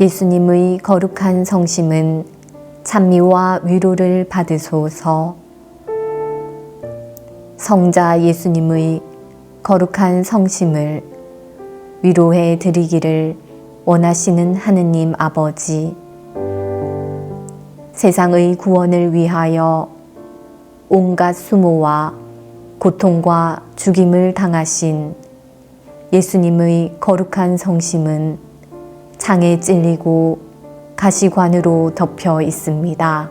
예수님의 거룩한 성심은 찬미와 위로를 받으소서. 성자 예수님의 거룩한 성심을 위로해 드리기를 원하시는 하느님 아버지. 세상의 구원을 위하여 온갖 수모와 고통과 죽임을 당하신 예수님의 거룩한 성심은 창에 찔리고 가시관으로 덮여 있습니다.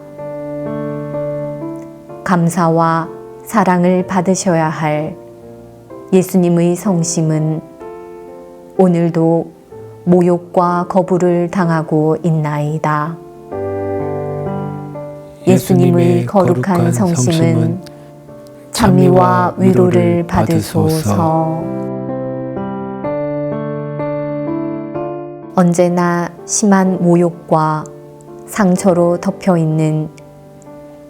감사와 사랑을 받으셔야 할 예수님의 성심은 오늘도 모욕과 거부를 당하고 있나이다. 예수님의 거룩한 성심은 찬미와 위로를 받으소서. 언제나 심한 모욕과 상처로 덮여 있는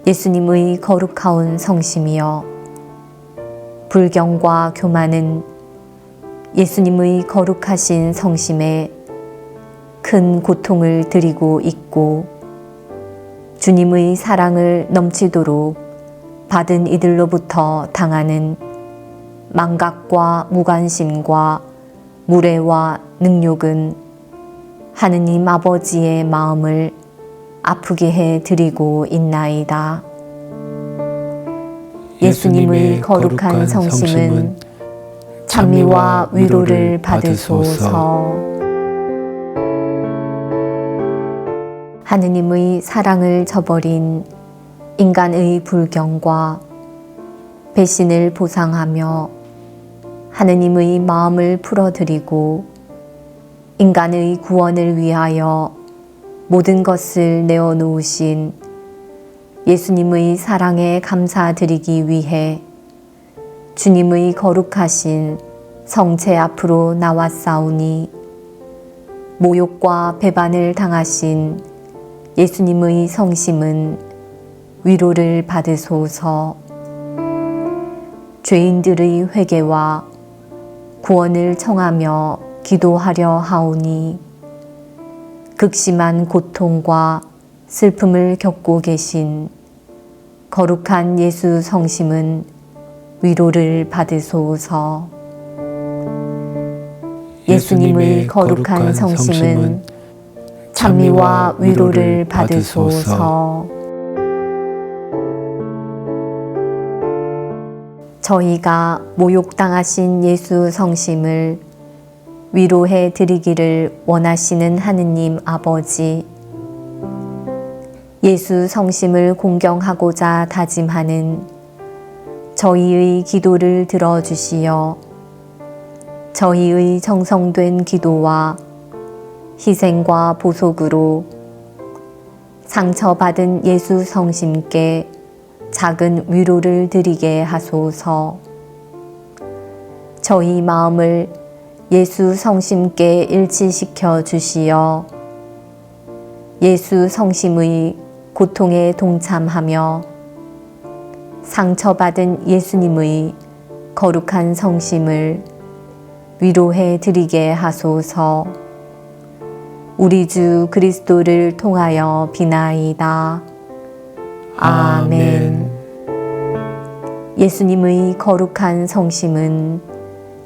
예수님의 거룩하온 성심이여 불경과 교만은 예수님의 거룩하신 성심에 큰 고통을 드리고 있고 주님의 사랑을 넘치도록 받은 이들로부터 당하는 망각과 무관심과 무례와 능욕은 하느님 아버지의 마음을 아프게 해 드리고 있나이다. 예수님의 거룩한 성심은 찬미와 위로를 받으소서. 하느님의 사랑을 저버린 인간의 불경과 배신을 보상하며 하느님의 마음을 풀어드리고 인간의 구원을 위하여 모든 것을 내어놓으신 예수님의 사랑에 감사드리기 위해 주님의 거룩하신 성체 앞으로 나왔사오니 모욕과 배반을 당하신 예수님의 성심은 위로를 받으소서. 죄인들의 회개와 구원을 청하며 기도하려 하오니 극심한 고통과 슬픔을 겪고 계신 거룩한 예수 성심은 위로를 받으소서. 예수님의 거룩한 성심은 찬미와 위로를 받으소서. 저희가 모욕당하신 예수 성심을 위로해 드리기를 원하시는 하느님 아버지. 예수 성심을 공경하고자 다짐하는 저희의 기도를 들어주시어 저희의 정성된 기도와 희생과 보속으로 상처받은 예수 성심께 작은 위로를 드리게 하소서. 저희 마음을 예수 성심께 일치시켜 주시어 예수 성심의 고통에 동참하며 상처받은 예수님의 거룩한 성심을 위로해 드리게 하소서. 우리 주 그리스도를 통하여 비나이다. 아멘. 예수님의 거룩한 성심은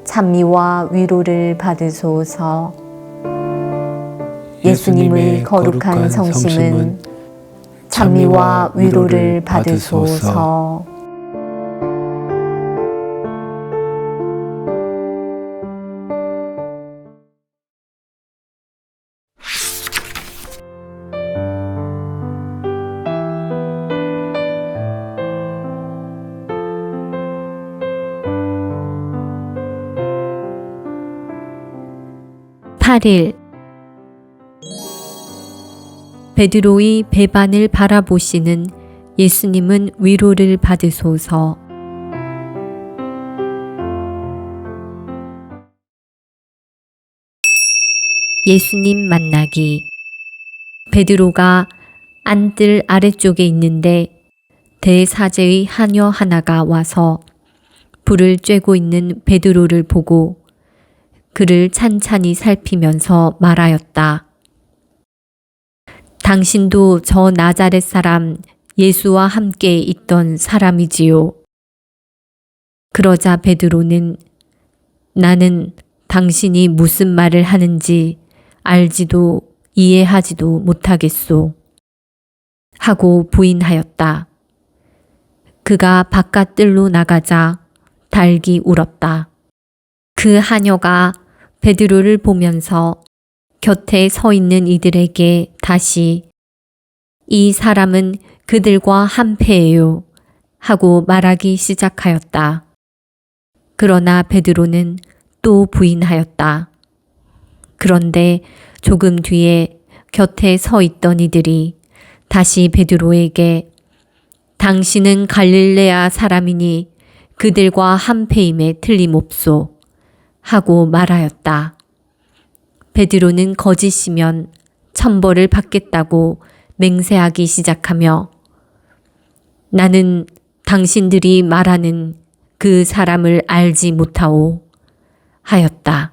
찬미와 위로를 받으소서. 예수님의 거룩한 성심은 찬미와 위로를 받으소서. 팔일 베드로의 배반을 바라보시는 예수님은 위로를 받으소서. 예수님 만나기 베드로가 안뜰 아래쪽에 있는데 대사제의 하녀 하나가 와서 불을 쬐고 있는 베드로를 보고 그를 찬찬히 살피면서 말하였다. 당신도 저 나자렛 사람 예수와 함께 있던 사람이지요. 그러자 베드로는 나는 당신이 무슨 말을 하는지 알지도 이해하지도 못하겠소. 하고 부인하였다. 그가 바깥뜰로 나가자 닭이 울었다. 그 하녀가 베드로를 보면서 곁에 서 있는 이들에게 다시 이 사람은 그들과 한패예요. 하고 말하기 시작하였다. 그러나 베드로는 또 부인하였다. 그런데 조금 뒤에 곁에 서 있던 이들이 다시 베드로에게 당신은 갈릴레아 사람이니 그들과 한패임에 틀림없소 하고 말하였다. 베드로는 거짓이면 천벌을 받겠다고 맹세하기 시작하며 나는 당신들이 말하는 그 사람을 알지 못하오 하였다.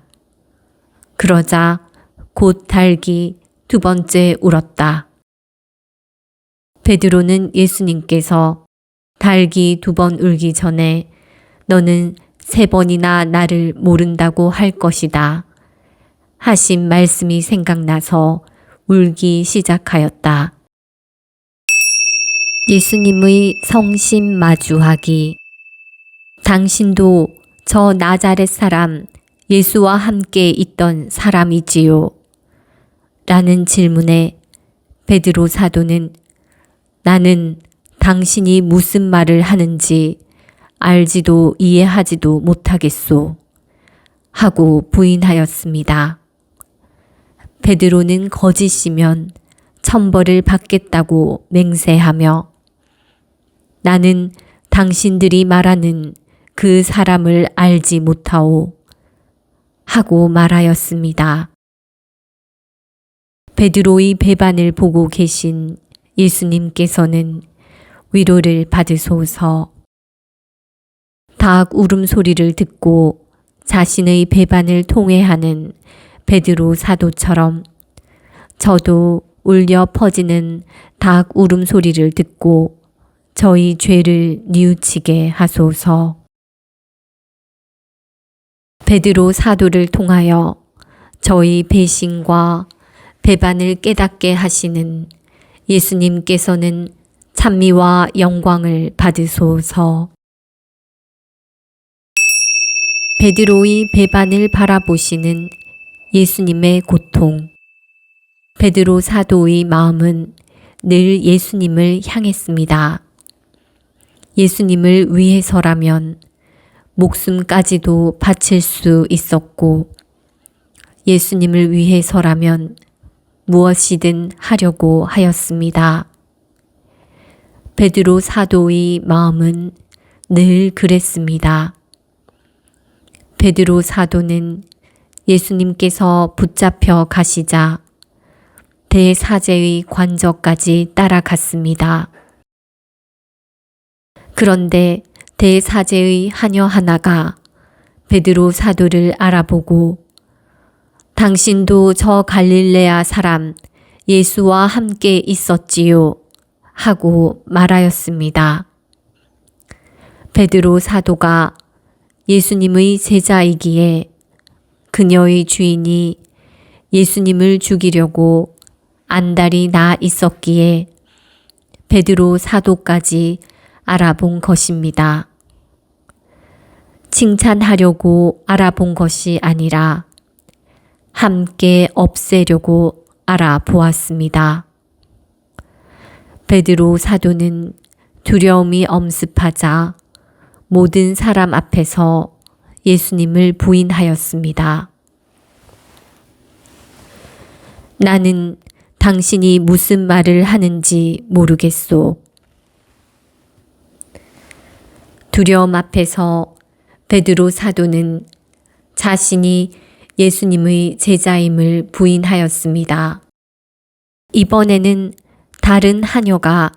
그러자 곧 닭이 두 번째 울었다. 베드로는 예수님께서 닭이 두번 울기 전에 너는 세 번이나 나를 모른다고 할 것이다. 하신 말씀이 생각나서 울기 시작하였다. 예수님의 성심 마주하기. 당신도 저 나자렛 사람 예수와 함께 있던 사람이지요. 라는 질문에 베드로 사도는 나는 당신이 무슨 말을 하는지 알지도 이해하지도 못하겠소. 하고 부인하였습니다. 베드로는 거짓이면 천벌을 받겠다고 맹세하며 나는 당신들이 말하는 그 사람을 알지 못하오. 하고 말하였습니다. 베드로의 배반을 보고 계신 예수님께서는 위로를 받으소서. 닭 울음소리를 듣고 자신의 배반을 통회하는 베드로 사도처럼 저도 울려 퍼지는 닭 울음소리를 듣고 저희 죄를 뉘우치게 하소서. 베드로 사도를 통하여 저희 배신과 배반을 깨닫게 하시는 예수님께서는 찬미와 영광을 받으소서. 베드로의 배반을 바라보시는 예수님의 고통. 베드로 사도의 마음은 늘 예수님을 향했습니다. 예수님을 위해서라면 목숨까지도 바칠 수 있었고, 예수님을 위해서라면 무엇이든 하려고 하였습니다. 베드로 사도의 마음은 늘 그랬습니다. 베드로 사도는 예수님께서 붙잡혀 가시자 대사제의 관저까지 따라갔습니다. 그런데 대사제의 하녀 하나가 베드로 사도를 알아보고 당신도 저 갈릴레아 사람 예수와 함께 있었지요. 하고 말하였습니다. 베드로 사도가 예수님의 제자이기에 그녀의 주인이 예수님을 죽이려고 안달이 나 있었기에 베드로 사도까지 알아본 것입니다. 칭찬하려고 알아본 것이 아니라 함께 없애려고 알아보았습니다. 베드로 사도는 두려움이 엄습하자 모든 사람 앞에서 예수님을 부인하였습니다. 나는 당신이 무슨 말을 하는지 모르겠소. 두려움 앞에서 베드로 사도는 자신이 예수님의 제자임을 부인하였습니다. 이번에는 다른 하녀가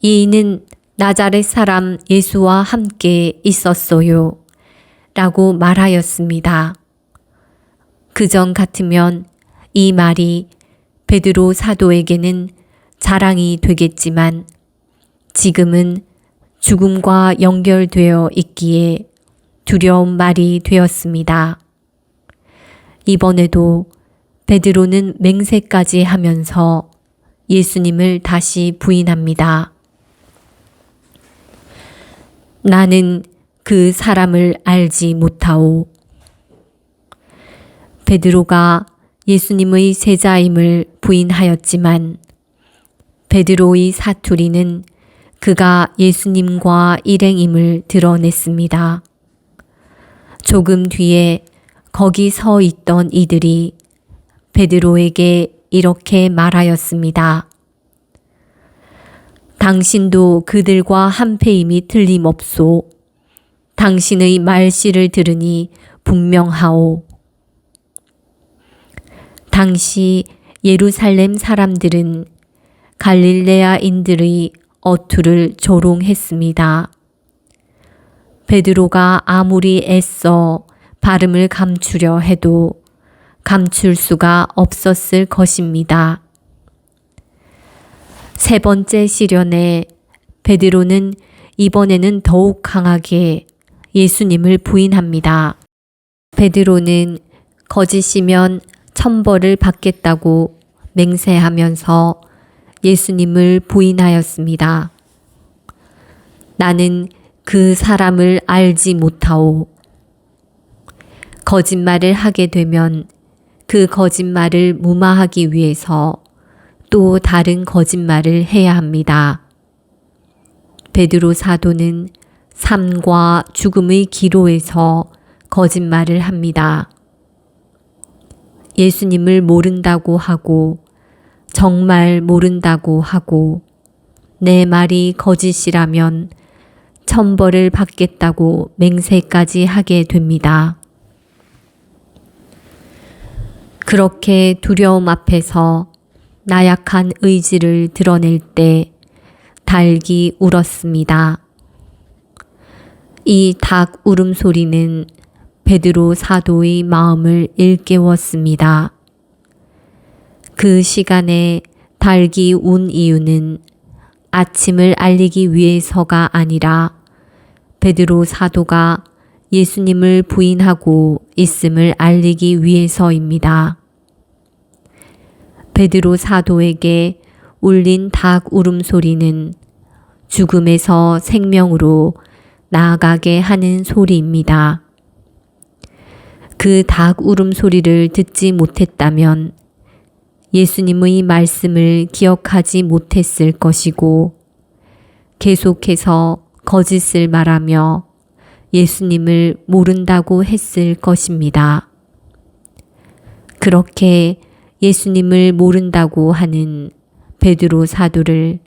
이는 나자렛 사람 예수와 함께 있었어요. 라고 말하였습니다. 그전 같으면 이 말이 베드로 사도에게는 자랑이 되겠지만 지금은 죽음과 연결되어 있기에 두려운 말이 되었습니다. 이번에도 베드로는 맹세까지 하면서 예수님을 다시 부인합니다. 나는 그 사람을 알지 못하오. 베드로가 예수님의 제자임을 부인하였지만 베드로의 사투리는 그가 예수님과 일행임을 드러냈습니다. 조금 뒤에 거기 서 있던 이들이 베드로에게 이렇게 말하였습니다. 당신도 그들과 한패임이 틀림없소. 당신의 말씨를 들으니 분명하오. 당시 예루살렘 사람들은 갈릴레아인들의 어투를 조롱했습니다. 베드로가 아무리 애써 발음을 감추려 해도 감출 수가 없었을 것입니다. 세 번째 시련에 베드로는 이번에는 더욱 강하게 예수님을 부인합니다. 베드로는 거짓이면 천벌을 받겠다고 맹세하면서 예수님을 부인하였습니다. 나는 그 사람을 알지 못하오. 거짓말을 하게 되면 그 거짓말을 무마하기 위해서 또 다른 거짓말을 해야 합니다. 베드로 사도는 삶과 죽음의 기로에서 거짓말을 합니다. 예수님을 모른다고 하고 정말 모른다고 하고 내 말이 거짓이라면 천벌을 받겠다고 맹세까지 하게 됩니다. 그렇게 두려움 앞에서 나약한 의지를 드러낼 때 닭이 울었습니다. 이 닭 울음소리는 베드로 사도의 마음을 일깨웠습니다. 그 시간에 닭이 운 이유는 아침을 알리기 위해서가 아니라 베드로 사도가 예수님을 부인하고 있음을 알리기 위해서입니다. 베드로 사도에게 울린 닭 울음소리는 죽음에서 생명으로 나아가게 하는 소리입니다. 그 닭 울음소리를 듣지 못했다면 예수님의 말씀을 기억하지 못했을 것이고 계속해서 거짓을 말하며 예수님을 모른다고 했을 것입니다. 그렇게 예수님을 모른다고 하는 베드로 사도를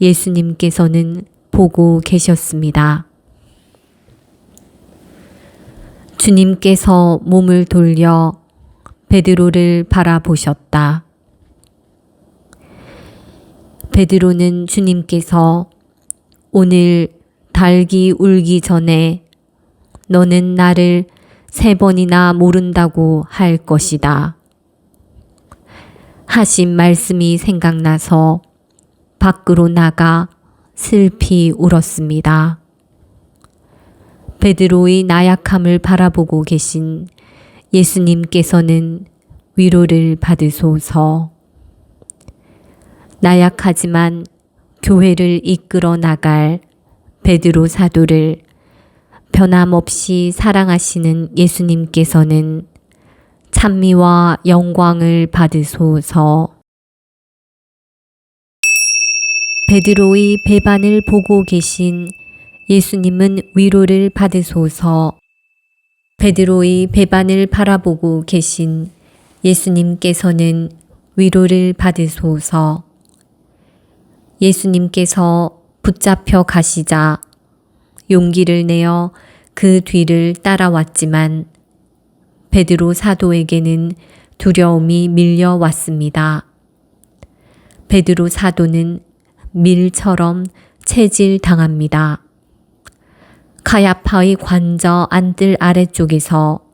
예수님께서는 보고 계셨습니다. 주님께서 몸을 돌려 베드로를 바라보셨다. 베드로는 주님께서 오늘 닭이 울기 전에 너는 나를 세 번이나 모른다고 할 것이다. 하신 말씀이 생각나서 밖으로 나가 슬피 울었습니다. 베드로의 나약함을 바라보고 계신 예수님께서는 위로를 받으소서. 나약하지만 교회를 이끌어 나갈 베드로 사도를 변함없이 사랑하시는 예수님께서는 찬미와 영광을 받으소서. 베드로의 배반을 보고 계신 예수님은 위로를 받으소서. 베드로의 배반을 바라보고 계신 예수님께서는 위로를 받으소서. 예수님께서 붙잡혀 가시자 용기를 내어 그 뒤를 따라왔지만 베드로 사도에게는 두려움이 밀려왔습니다. 베드로 사도는 밀처럼 체질 당합니다. 카야파의 관저 안뜰 아래쪽에서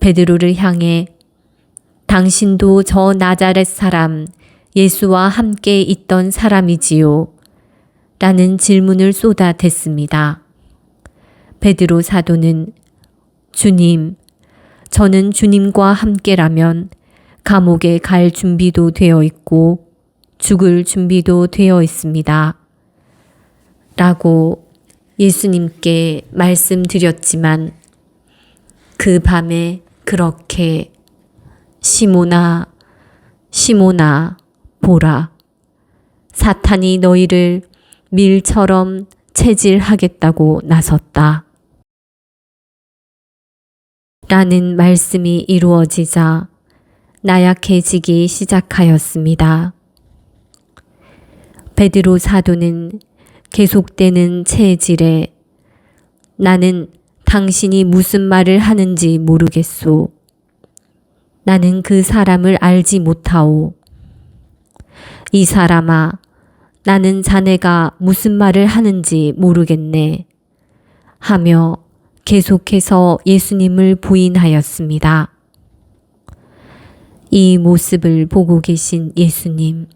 베드로를 향해 당신도 저 나자렛 사람 예수와 함께 있던 사람이지요. 라는 질문을 쏟아댔습니다. 베드로 사도는 주님, 저는 주님과 함께라면 감옥에 갈 준비도 되어 있고 죽을 준비도 되어 있습니다. 라고 예수님께 말씀드렸지만 그 밤에 그렇게 시모나 시모나 보라 사탄이 너희를 밀처럼 체질하겠다고 나섰다. 라는 말씀이 이루어지자 나약해지기 시작하였습니다. 베드로 사도는 계속되는 체질에 나는 당신이 무슨 말을 하는지 모르겠소. 나는 그 사람을 알지 못하오. 이 사람아, 나는 자네가 무슨 말을 하는지 모르겠네. 하며 계속해서 예수님을 부인하였습니다. 이 모습을 보고 계신 예수님,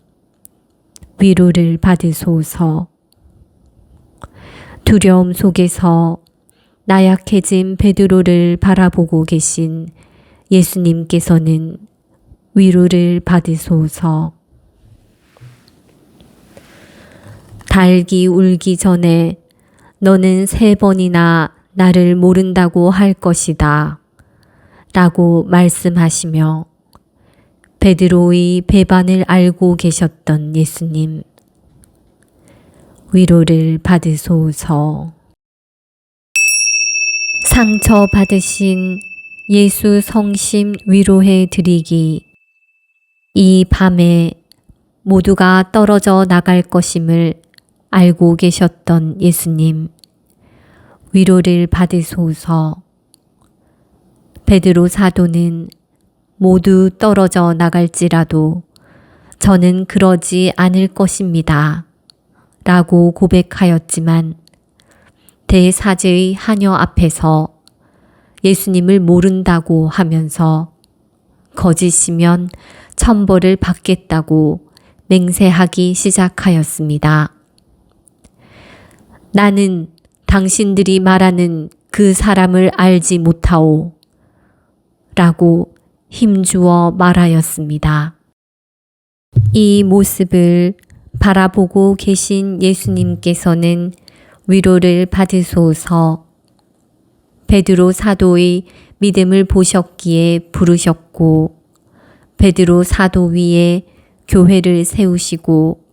위로를 받으소서. 두려움 속에서 나약해진 베드로를 바라보고 계신 예수님께서는 위로를 받으소서. 달기 울기 전에 너는 세 번이나 나를 모른다고 할 것이다. 라고 말씀하시며 베드로의 배반을 알고 계셨던 예수님. 위로를 받으소서. 상처 받으신 예수 성심 위로해 드리기. 이 밤에 모두가 떨어져 나갈 것임을 알고 계셨던 예수님. 위로를 받으소서. 베드로 사도는 모두 떨어져 나갈지라도 저는 그러지 않을 것입니다. 라고 고백하였지만 대사제의 하녀 앞에서 예수님을 모른다고 하면서 거짓이면 천벌을 받겠다고 맹세하기 시작하였습니다. 나는 당신들이 말하는 그 사람을 알지 못하오. 라고 힘주어 말하였습니다. 이 모습을 바라보고 계신 예수님께서는 위로를 받으소서 베드로 사도의 믿음을 보셨기에 부르셨고 베드로 사도 위에 교회를 세우시고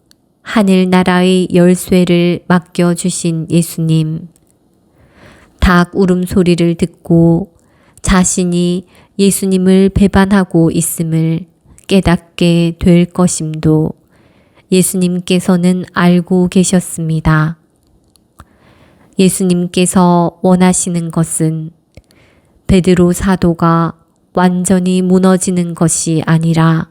하늘나라의 열쇠를 맡겨주신 예수님. 닭 울음소리를 듣고 자신이 예수님을 배반하고 있음을 깨닫게 될 것임도 예수님께서는 알고 계셨습니다. 예수님께서 원하시는 것은 베드로 사도가 완전히 무너지는 것이 아니라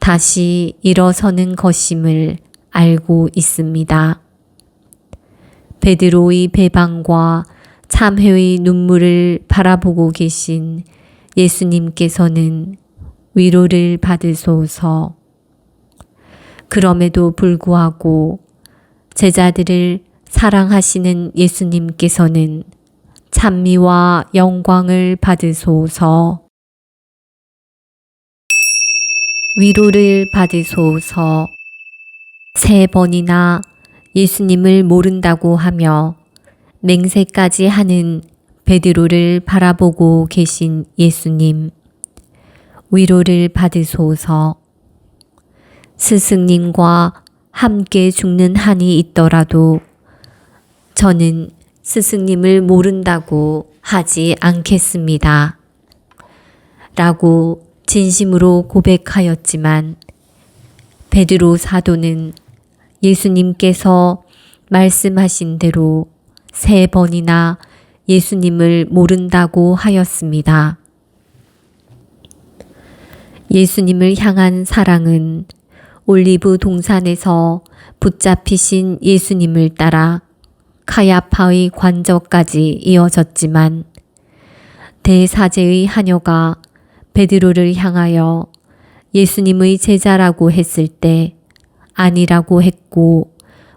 다시 일어서는 것임을 알고 있습니다. 베드로의 배반과 참회의 눈물을 바라보고 계신 예수님께서는 위로를 받으소서. 그럼에도 불구하고 제자들을 사랑하시는 예수님께서는 찬미와 영광을 받으소서. 위로를 받으소서. 세 번이나 예수님을 모른다고 하며 맹세까지 하는 베드로를 바라보고 계신 예수님. 위로를 받으소서. 스승님과 함께 죽는 한이 있더라도 저는 스승님을 모른다고 하지 않겠습니다. 라고 진심으로 고백하였지만 베드로 사도는 예수님께서 말씀하신 대로 세 번이나 예수님을 모른다고 하였습니다. 예수님을 향한 사랑은 올리브 동산에서 붙잡히신 예수님을 따라 카야파의 관저까지 이어졌지만 대사제의 하녀가 베드로를 향하여 예수님의 제자라고 했을 때 아니라고 했고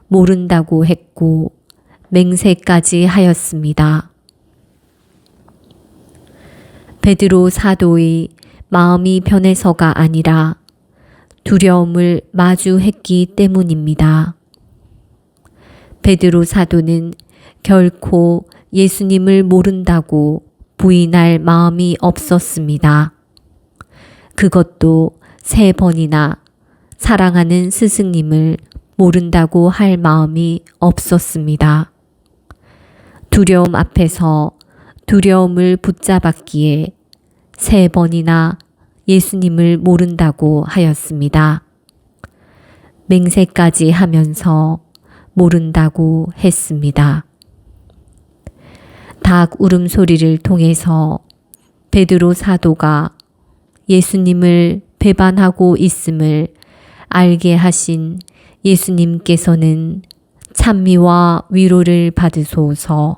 모른다고 했고 맹세까지 하였습니다. 베드로 사도의 마음이 변해서가 아니라 두려움을 마주했기 때문입니다. 베드로 사도는 결코 예수님을 모른다고 부인할 마음이 없었습니다. 그것도 세 번이나 사랑하는 스승님을 모른다고 할 마음이 없었습니다. 두려움 앞에서 두려움을 붙잡았기에 세 번이나 예수님을 모른다고 하였습니다. 맹세까지 하면서 모른다고 했습니다. 닭 울음소리를 통해서 베드로 사도가 예수님을 배반하고 있음을 알게 하신 예수님께서는 찬미와 위로를 받으소서.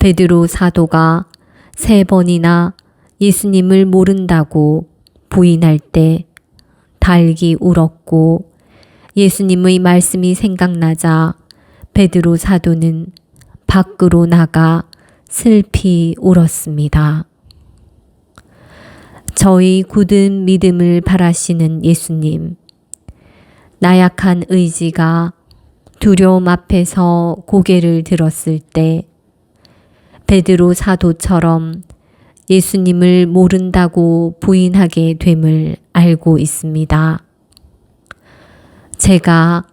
베드로 사도가 세 번이나 예수님을 모른다고 부인할 때 달기 울었고 예수님의 말씀이 생각나자 베드로 사도는 밖으로 나가 슬피 울었습니다. 저희 굳은 믿음을 바라시는 예수님, 나약한 의지가 두려움 앞에서 고개를 들었을 때 베드로 사도처럼 예수님을 모른다고 부인하게 됨을 알고 있습니다. 제가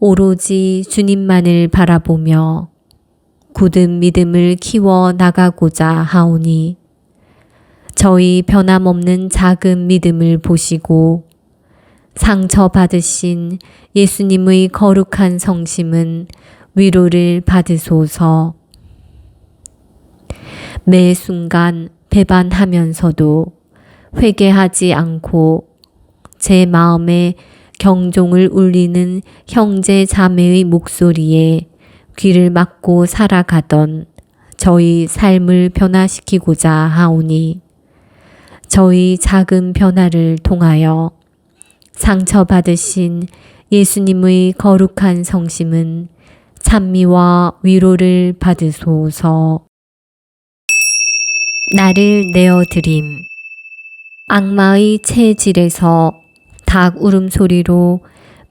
오로지 주님만을 바라보며 굳은 믿음을 키워 나가고자 하오니 저희 변함없는 작은 믿음을 보시고 상처받으신 예수님의 거룩한 성심은 위로를 받으소서. 매 순간 배반하면서도 회개하지 않고 제 마음에 경종을 울리는 형제 자매의 목소리에 귀를 막고 살아가던 저희 삶을 변화시키고자 하오니 저희 작은 변화를 통하여 상처받으신 예수님의 거룩한 성심은 찬미와 위로를 받으소서. 나를 내어드림. 악마의 체질에서 닭 울음소리로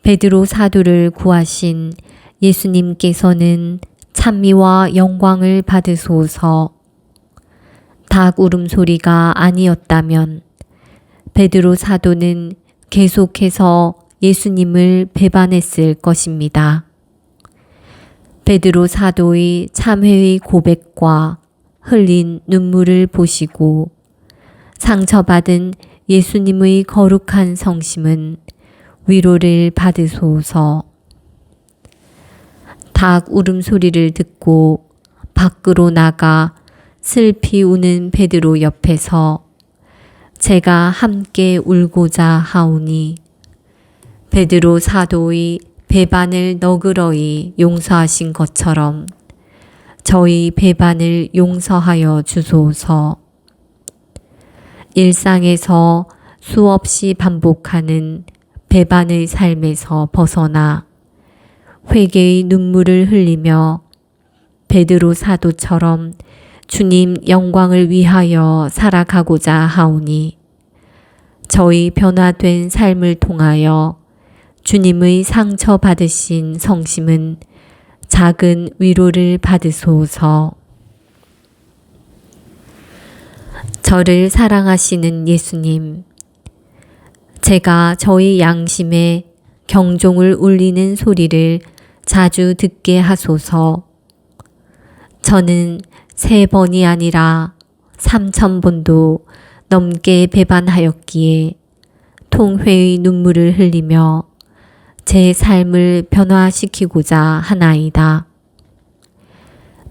베드로 사도를 구하신 예수님께서는 찬미와 영광을 받으소서. 닭 울음소리가 아니었다면 베드로 사도는 계속해서 예수님을 배반했을 것입니다. 베드로 사도의 참회의 고백과 흘린 눈물을 보시고 상처받은 예수님의 거룩한 성심은 위로를 받으소서. 닭 울음소리를 듣고 밖으로 나가 슬피 우는 베드로 옆에서 제가 함께 울고자 하오니 베드로 사도의 배반을 너그러이 용서하신 것처럼 저희 배반을 용서하여 주소서. 일상에서 수없이 반복하는 배반의 삶에서 벗어나 회개의 눈물을 흘리며 베드로 사도처럼 주님 영광을 위하여 살아가고자 하오니 저희 변화된 삶을 통하여 주님의 상처받으신 성심은 작은 위로를 받으소서. 저를 사랑하시는 예수님, 제가 저희 양심에 경종을 울리는 소리를 자주 듣게 하소서. 저는 세 번이 아니라 삼천 번도 넘게 배반하였기에 통회의 눈물을 흘리며 제 삶을 변화시키고자 하나이다.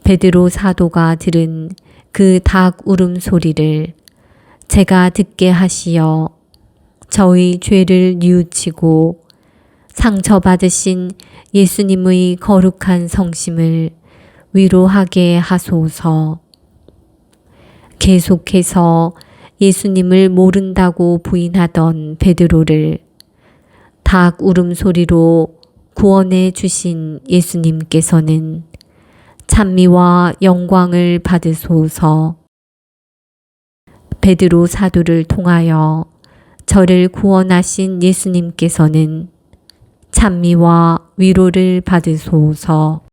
베드로 사도가 들은 그 닭 울음소리를 제가 듣게 하시어 저희 죄를 뉘우치고 상처받으신 예수님의 거룩한 성심을 위로하게 하소서. 계속해서 예수님을 모른다고 부인하던 베드로를 닭 울음소리로 구원해 주신 예수님께서는 찬미와 영광을 받으소서 베드로 사도를 통하여 저를 구원하신 예수님께서는 찬미와 위로를 받으소서